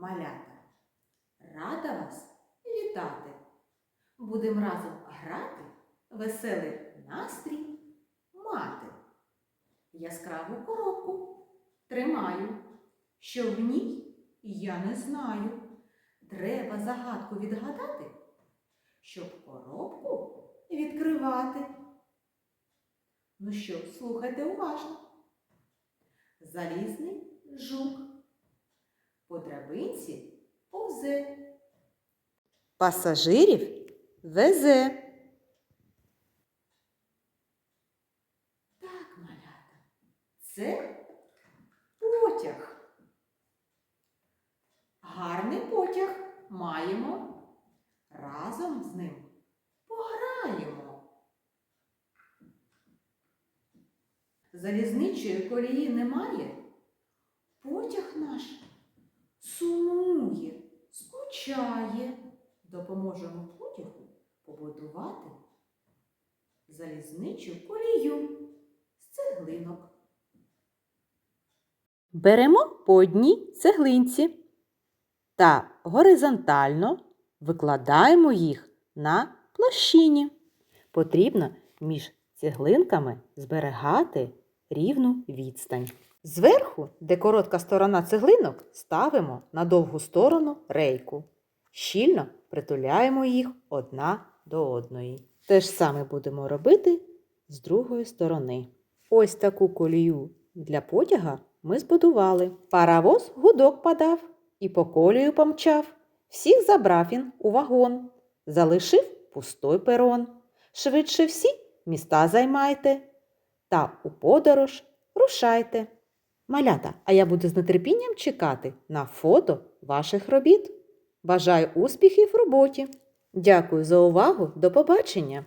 Малята! Рада вас вітати! Будемо разом грати, веселий настрій мати. Яскраву коробку тримаю, що в ній я не знаю. Треба загадку відгадати, щоб коробку відкривати. Ну що, слухайте уважно. Залізний жук по драбинці повзе. Пасажирів везе. Так, малята, це потяг. Гарний потяг маємо. Разом з ним пограємо. Залізничої колії немає. Потяг наш сумує, скучає. Допоможемо потягу побудувати залізничу колію з цеглинок. Беремо по одній цеглинці та горизонтально викладаємо їх на площині. Потрібно між цеглинками зберегати рівну відстань. Зверху, де коротка сторона цеглинок, ставимо на довгу сторону рейку. Щільно притуляємо їх одна до одної. Те ж саме будемо робити з другої сторони. Ось таку колію для потяга ми збудували. Паровоз гудок подав і по колію помчав. Всіх забрав він у вагон, залишив пустой перон. Швидше всі міста займайте та у подорож рушайте. Малята, а я буду з нетерпінням чекати на фото ваших робіт. Бажаю успіхів в роботі. Дякую за увагу. До побачення!